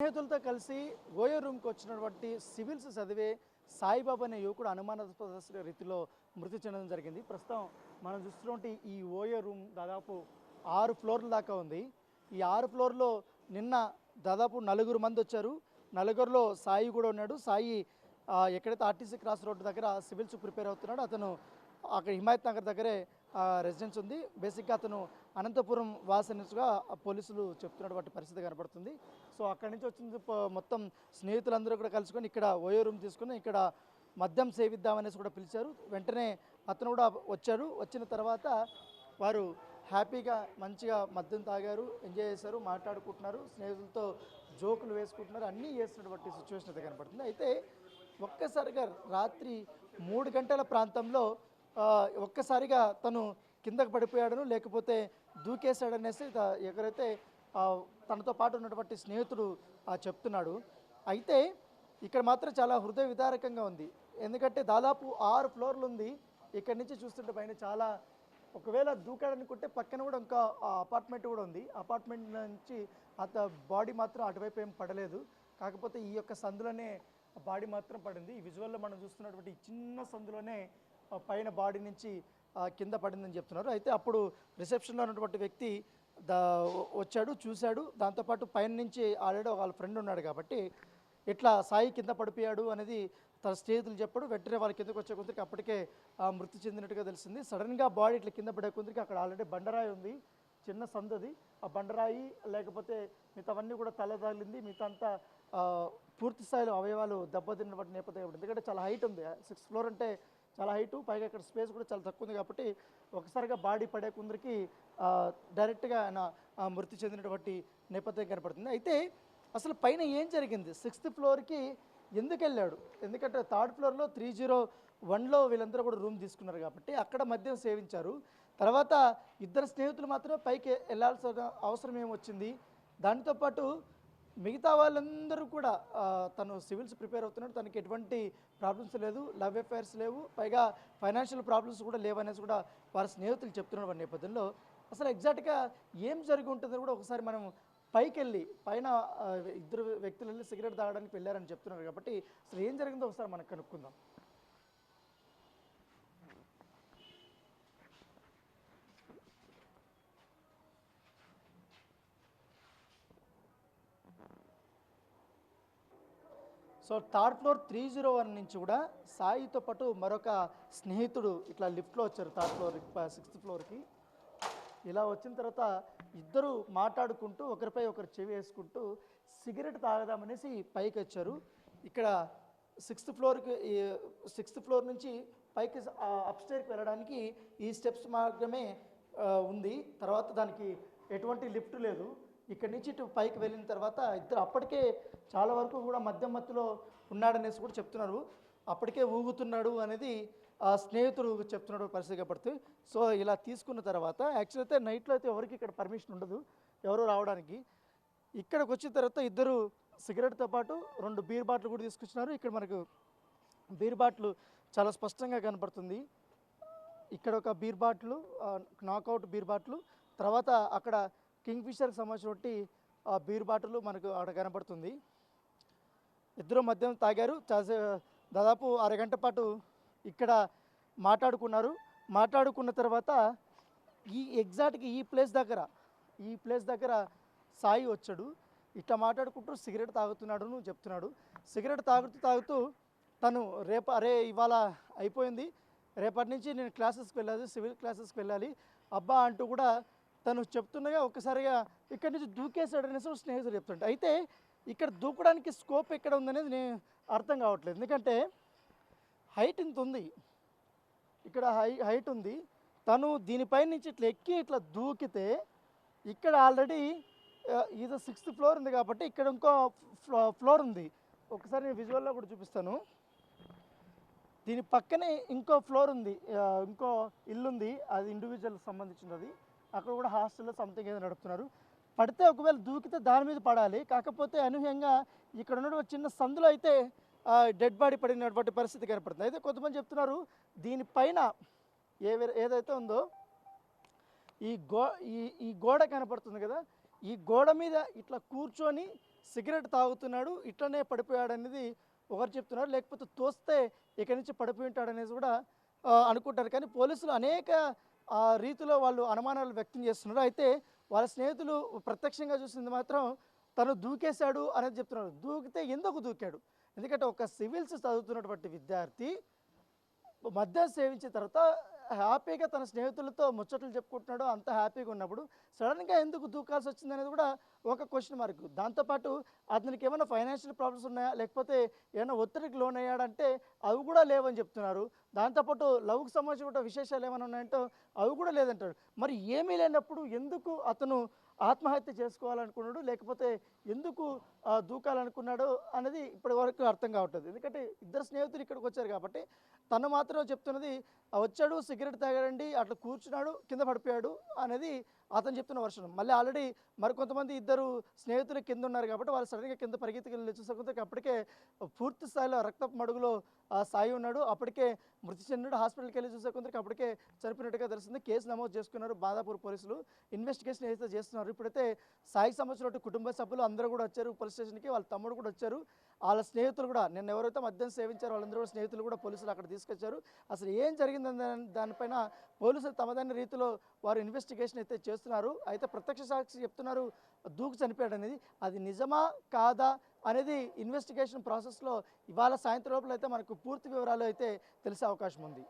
స్నేహితులతో కలిసి ఓయో రూమ్కి వచ్చినటువంటి సివిల్స్ చదివే సాయిబాబా అనే యువకుడు అనుమానాస్పద రీతిలో మృతి చెందడం జరిగింది. ప్రస్తుతం మనం చూస్తున్నటువంటి ఈ ఓయో రూమ్ దాదాపు ఆరు ఫ్లోర్ల దాకా ఉంది. ఈ ఆరు ఫ్లోర్లో నిన్న దాదాపు నలుగురు మంది వచ్చారు. నలుగురిలో సాయి కూడా ఉన్నాడు. సాయి ఎక్కడైతే ఆర్టీసీ క్రాస్ రోడ్డు దగ్గర సివిల్స్ ప్రిపేర్ అవుతున్నాడు అతను అక్కడ హిమాయత్ నగర్ దగ్గరే రెసిడెన్స్ ఉంది. బేసిక్గా అతను అనంతపురం వాసనగా పోలీసులు చెప్తున్నటువంటి పరిస్థితి కనబడుతుంది. సో అక్కడి నుంచి వచ్చింది మొత్తం స్నేహితులందరూ కూడా కలుసుకొని ఇక్కడ ఓయో రూమ్ తీసుకొని ఇక్కడ మద్యం సేవిద్దామనేసి కూడా పిలిచారు. వెంటనే అతను కూడా వచ్చారు వచ్చిన తర్వాత వారు హ్యాపీగా మంచిగా మద్యం తాగారు ఎంజాయ్ చేశారు మాట్లాడుకుంటున్నారు స్నేహితులతో జోకులు వేసుకుంటున్నారు అన్నీ చేస్తున్నటువంటి సిచ్యువేషన్ అయితే కనపడుతుంది అయితే ఒక్కసారిగా రాత్రి మూడు గంటల ప్రాంతంలో ఒక్కసారిగా తను కిందకు పడిపోయాడను లేకపోతే దూకేశాడనేసి త- ఎక్కడైతే తనతో పాటు ఉన్నటువంటి స్నేహితుడు చెప్తున్నాడు. అయితే ఇక్కడ మాత్రం చాలా హృదయ విదారకంగా ఉంది. ఎందుకంటే దాదాపు ఆరు ఫ్లోర్లు ఉంది. ఇక్కడ నుంచి చూస్తుంటే పైన చాలా ఒకవేళ దూకాడనుకుంటే పక్కన కూడా ఇంకా అపార్ట్మెంట్ కూడా ఉంది. అపార్ట్మెంట్ నుంచి అత బాడీ మాత్రం అటువైపు ఏం పడలేదు. కాకపోతే ఈ యొక్క సందులోనే బాడీ మాత్రం పడింది. ఈ విజువల్లో మనం చూస్తున్నటువంటి చిన్న సందులోనే పైన బాడీ నుంచి కింద పడిందని చెప్తున్నారు. అయితే అప్పుడు రిసెప్షన్లో ఉన్నటువంటి వ్యక్తి దా వచ్చాడు చూశాడు. దాంతోపాటు పైన నుంచి ఆల్రెడీ వాళ్ళ ఫ్రెండ్ ఉన్నాడు కాబట్టి ఇట్లా సాయి కింద పడిపోయాడు అనేది తన స్నేహితులు చెప్పాడు. వెంటనే వాళ్ళ కిందకు వచ్చే కొందరికి అప్పటికే ఆ, మృతి చెందినట్టుగా తెలిసింది. సడన్గా బాడీ ఇట్లా కింద పడే కొందరికి అక్కడ ఆల్రెడీ బండరాయి ఉంది. చిన్న సందది. ఆ బండరాయి లేకపోతే మిగతావన్నీ కూడా తల తగిలింది మిగతా అంతా పూర్తి స్థాయిలో అవయవాలు దెబ్బతిన్నటువంటి నేపథ్యం ఎందుకంటే చాలా హైట్ ఉంది. సిక్స్త్ ఫ్లోర్ అంటే చాలా హైట్ పైగా ఇక్కడ స్పేస్ కూడా చాలా తక్కువ ఉంది కాబట్టి ఒకసారిగా బాడీ పడే కొందరికి డైరెక్ట్గా ఆయన మృతి చెందినటువంటి నేపథ్యం కనపడుతుంది. అయితే అసలు పైన ఏం జరిగింది? సిక్స్త్ ఫ్లోర్కి ఎందుకు వెళ్ళాడు? ఎందుకంటే థర్డ్ ఫ్లోర్లో త్రీ జీరో వన్లో వీళ్ళందరూ కూడా రూమ్ తీసుకున్నారు కాబట్టి అక్కడ మద్యం సేవించారు. తర్వాత ఇద్దరు స్నేహితులు మాత్రమే పైకి వెళ్ళాల్సిన అవసరం ఏమొచ్చింది? దానితో పాటు మిగతా వాళ్ళందరూ కూడా తను సివిల్స్ ప్రిపేర్ అవుతున్నాడు. తనకి ఎటువంటి ప్రాబ్లమ్స్ లేదు లవ్ అఫైర్స్ లేవు పైగా ఫైనాన్షియల్ ప్రాబ్లమ్స్ కూడా లేవనేసి కూడా వారి స్నేహితులు చెప్తున్న నేపథ్యంలో. అసలు ఎగ్జాక్ట్గా ఏం జరిగి ఉంటుందో కూడా ఒకసారి మనం పైకి వెళ్ళి పైన ఇద్దరు వ్యక్తులు వెళ్ళి సిగరెట్ తాగడానికి వెళ్ళారని చెప్తున్నారు కాబట్టి అసలు ఏం జరిగిందో ఒకసారి మనం కనుక్కుందాం. So third floor three zero one నుంచి కూడా సాయితో పాటు మరొక స్నేహితుడు ఇట్లా లిఫ్ట్లో వచ్చారు థర్డ్ ఫ్లోర్ సిక్స్త్ ఫ్లోర్కి. ఇలా వచ్చిన తర్వాత ఇద్దరు మాట్లాడుకుంటూ ఒకరిపై ఒకరు చెవి వేసుకుంటూ సిగరెట్ తాగదామనేసి పైకి వచ్చారు. ఇక్కడ సిక్స్త్ ఫ్లోర్కి సిక్స్త్ ఫ్లోర్ నుంచి పైకి అప్స్టేర్కి వెళ్ళడానికి ఈ స్టెప్స్ మార్గమే ఉంది. తర్వాత దానికి ఎటువంటి లిఫ్ట్ లేదు. ఇక్కడి నుంచి ఇటు పైకి వెళ్ళిన తర్వాత ఇద్దరు అప్పటికే చాలా వరకు కూడా మధ్య మత్తులో ఉన్నాడనేసి కూడా చెప్తున్నారు. అప్పటికే ఊగుతున్నాడు అనేది ఆ స్నేహితుడు చెప్తున్నాడు పరిస్థితి కాబట్టి సో ఇలా తీసుకున్న తర్వాత యాక్చువల్ అయితే నైట్లో అయితే ఎవరికి ఇక్కడ పర్మిషన్ ఉండదు ఎవరు రావడానికి. ఇక్కడికి వచ్చిన తర్వాత ఇద్దరు సిగరెట్తో పాటు రెండు బీర్ బాటిల్ కూడా తీసుకొచ్చినారు. ఇక్కడ మనకు బీర్ బాటిల్ చాలా స్పష్టంగా కనపడుతుంది. ఇక్కడ ఒక beer bottle knockout beer bottle తర్వాత అక్కడ కింగ్ ఫిషర్కి సంబంధించినటువంటి ఆ బీర్ బాటిల్ మనకు అక్కడ కనపడుతుంది ఇద్దరు మద్యం తాగారు. దాదాపు అరగంట పాటు ఇక్కడ మాట్లాడుకున్నారు. మాట్లాడుకున్న తర్వాత ఈ ఎగ్జాక్ట్గా ఈ ప్లేస్ దగ్గర ఈ ప్లేస్ దగ్గర సాయి వచ్చాడు. ఇట్లా మాట్లాడుకుంటూ సిగరెట్ తాగుతున్నాడు చెప్తున్నాడు. సిగరెట్ తాగుతూ తాగుతూ తను రేపు అరే ఇవాళ అయిపోయింది. రేపటి నుంచి నేను క్లాసెస్కి వెళ్ళాలి సివిల్ క్లాసెస్కి వెళ్ళాలి. అబ్బా అంటూ కూడా తను చెప్తుండగా ఒక్కసారిగా ఇక్కడి నుంచి దూకేశాడు అనేసి ఒక స్నేహితుడు చెప్తుంటే అయితే ఇక్కడ దూకడానికి స్కోప్ ఎక్కడ ఉందనేది నేను అర్థం కావట్లేదు. ఎందుకంటే హైట్ ఇంత ఉంది. ఇక్కడ హై హైట్ ఉంది. తను దీనిపై నుంచి ఇట్లా ఎక్కి ఇట్లా దూకితే ఇక్కడ ఆల్రెడీ ఇది సిక్స్త్ ఫ్లోర్ ఉంది కాబట్టి ఇక్కడ ఇంకో ఫ్లో- ఫ్లోర్ ఉంది. ఒకసారి నేను విజువల్లో కూడా చూపిస్తాను. దీని పక్కనే ఇంకో ఫ్లోర్ ఉంది. ఇంకో ఇల్లు ఉంది అది ఇండివిజువల్ సంబంధించినది. అక్కడ కూడా హాస్టల్లో సంథింగ్ ఏదో నడుపుతున్నారు. పడితే ఒకవేళ దూకితే దాని మీద పడాలి. కాకపోతే అనూహ్యంగా ఇక్కడ ఉన్న చిన్న సందులో అయితే డెడ్ బాడీ పడినటువంటి పరిస్థితి కనపడుతుంది. అయితే కొంతమంది చెప్తున్నారు దీనిపైన ఏ ఏదైతే ఉందో ఈ గో ఈ ఈ గోడ కనపడుతుంది కదా ఈ గోడ మీద ఇట్లా కూర్చొని సిగరెట్ తాగుతున్నాడు ఇట్లనే పడిపోయాడు అనేది ఒకరు చెప్తున్నారు. లేకపోతే తోస్తే ఇక్కడి నుంచి పడిపోయి ఉంటాడు అనేది కూడా అనుకుంటారు. కానీ పోలీసులు అనేక ఆ, రీతిలో వాళ్ళు అనుమానాలు వ్యక్తం చేస్తున్నారు. అయితే వాళ్ళ స్నేహితులు ప్రత్యక్షంగా చూసింది మాత్రం తను దూకేశాడు అనేది చెప్తున్నారు. దూకితే ఎందుకు దూకాడు? ఎందుకంటే ఒక సివిల్స్ చదువుతున్నటువంటి విద్యార్థి మద్యం సేవించిన తర్వాత హ్యాపీగా తన స్నేహితులతో ముచ్చట్లు చెప్పుకుంటున్నాడు అంత హ్యాపీగా ఉన్నప్పుడు సడన్గా ఎందుకు దూకాల్సి వచ్చింది అనేది కూడా ఒక క్వశ్చన్ మార్క్ దాంతోపాటు అతనికి ఏమైనా ఫైనాన్షియల్ ప్రాబ్లమ్స్ ఉన్నాయా? లేకపోతే ఏమైనా ఒత్తిడికి లోన్ అయ్యాడంటే అవి కూడా లేవని చెప్తున్నారు. దాంతోపాటు లవ్కి సంబంధించిన విశేషాలు ఏమైనా ఉన్నాయంటే అవి కూడా లేదంటారు మరి ఏమీ లేనప్పుడు ఎందుకు అతను ఆత్మహత్య చేసుకోవాలనుకున్నాడు? లేకపోతే ఎందుకు దూకాలనుకున్నాడు అనేది ఇప్పటి వరకు అర్థం కావట్లేదు. ఎందుకంటే ఇద్దరు స్నేహితులు ఇక్కడికి వచ్చారు కాబట్టి తను మాత్రం చెప్తున్నది వచ్చాడు సిగరెట్ తాగాడండి అట్లా కూర్చున్నాడు కింద పడిపోయాడు అనేది అతను చెప్తున్న వర్షం మళ్ళీ ఆల్రెడీ మరికొంతమంది ఇద్దరు స్నేహితులు కింద ఉన్నారు కాబట్టి వాళ్ళు సడన్గా కింద పరిగెత్తుకెళ్ళి చూసుకుంటే అప్పటికే పూర్తి స్థాయిలో రక్తపు మడుగులో సాయి ఉన్నాడు. అప్పటికే మృతి చెందాడు హాస్పిటల్కి వెళ్ళి చూసే అప్పటికే చనిపోయినట్టుగా తెలిసింది కేసు నమోదు చేసుకున్నారు బాదాపూర్ పోలీసులు. ఇన్వెస్టిగేషన్ అయితే చేస్తున్నారు ఇప్పుడైతే సాయికి సంబంధించిన కుటుంబ సభ్యులు అందరూ కూడా వచ్చారు. పోలీస్ స్టేషన్కి వాళ్ళ తమ్ముడు కూడా వచ్చారు. వాళ్ళ స్నేహితులు కూడా నిన్న ఎవరైతే మద్యం సేవించారో వాళ్ళందరూ కూడా స్నేహితులు కూడా పోలీసులు అక్కడ తీసుకొచ్చారు. అసలు ఏం జరిగిందని దానిపైన పోలీసులు తమదైన రీతిలో వారు ఇన్వెస్టిగేషన్ అయితే చేస్తున్నారు. అయితే ప్రత్యక్ష సాక్షి చెప్తున్నారు దూకు చనిపోయాడు అనేది. అది నిజమా కాదా అనేది ఇన్వెస్టిగేషన్ ప్రాసెస్లో ఇవాళ సాయంత్రం లోపల అయితే మనకు పూర్తి వివరాలు అయితే తెలిసే అవకాశం ఉంది.